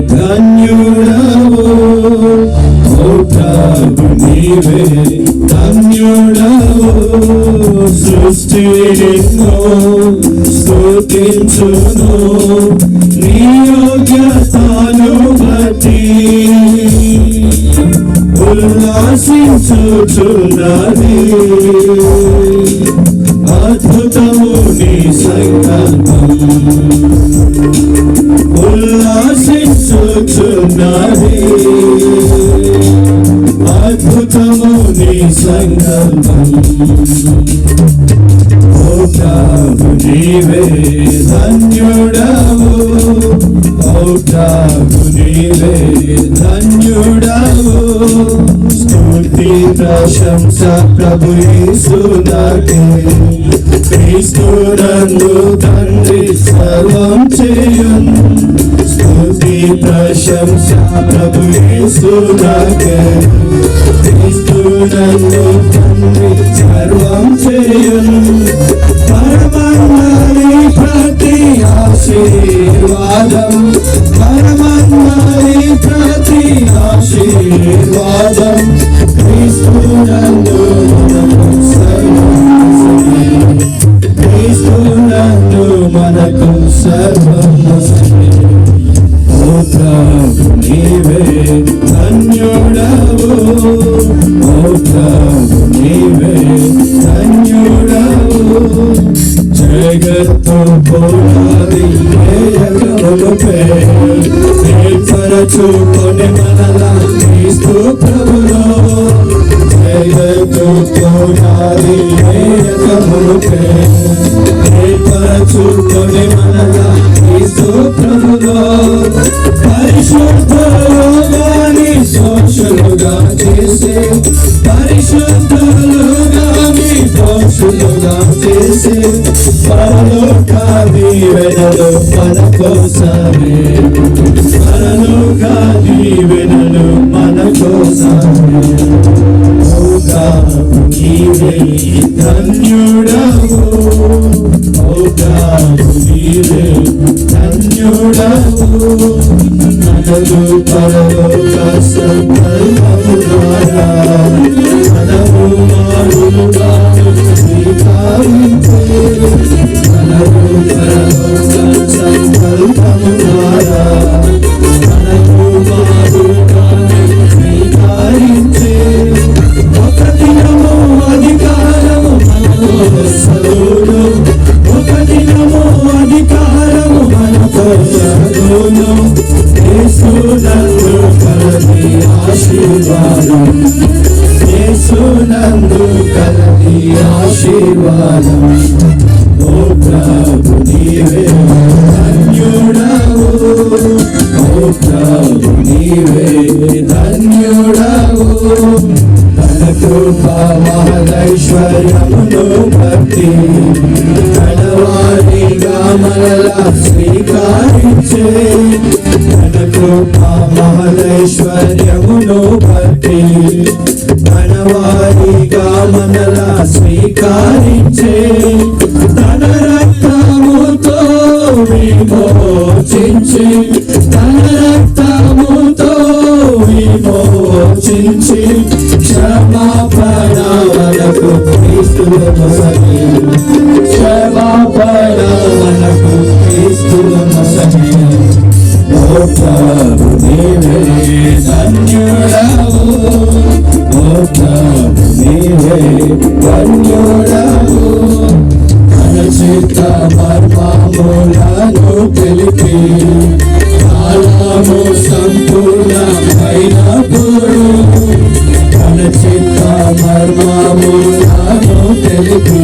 ధన్యుడవు. కోటావు నీవే ధన్యుడవు. సృష్టి నిన్ను స్థుతించును నీ యోగ్యతను బట్టి ఉల్లాసించుచున్నది. అద్భుతము నీ సంకల్పం ఓ నీవే ధన్యుడవు. ఓ నీవే ధన్యుడవు. స్థుతి ప్రశంస ప్రభు యేసునాకే క్రీస్తునందు తండ్రి సర్వం చేయున్. స్తుతి ప్రశంస ప్రభు క్రీస్తునందు తండ్రి సర్వం చేయున్. పరమాత్మని ప్రతి ఆశీర్వాదం. పరమాత్మని ప్రతి ఆశీర్వాదం. జగత్తు పోరాది మనలా క్రీస్తు ప్రభులో. జగత్తు పోరాది ఏకములపే మనలా క్రీస్తు ప్రభులో. పరిశుద్ధులుగాని దోషులుగా చేసే పరిశుద్ధులుగా మీ దోషులుగా చేసే పరలోకాది వెనలు మన కోసమే పరలోకాది వెనలు మన కోసమే ఓ ప్రభు నీవే ధన్యుడవు నీవే ధన్యుడవు మనలు పరలోక సంకల్పము ద్వారా మనకు వసలును యేసునందు కలది ఆశీర్వాదం యేసునందు కలది ఆశీర్వాదం ఓ ప్రభు నీవే ధన్యుడవు. ఓ ప్రభు నీవే ధన్యుడవు తన కృప మహదైశ్వర్యమును మనలా స్వీకరించే తన కృప మహదైశ్వర్యమును బట్టి కడవారిగా మనలా స్వీకరించే తన రక్తముతో విమోచించి తన రక్తముతో విమోచించి. మర్మములను కాలము సంపూర్ణమైనప్పుడు అనుచిత మర్మములను తెలిపి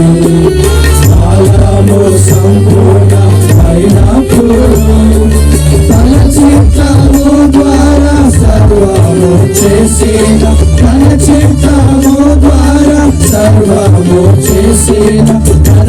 కాలము సంపూర్ణమైనప్పుడు తన చిత్తము ద్వారా సర్వము చేసిన తన చిత్తము ద్వారా సర్వము చేసిన తన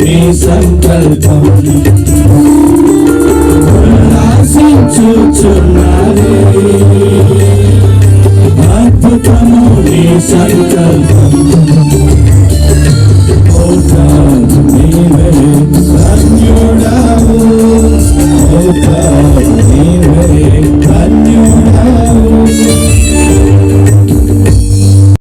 నీ సంకల్పం. ఉల్లాసించుచున్నారే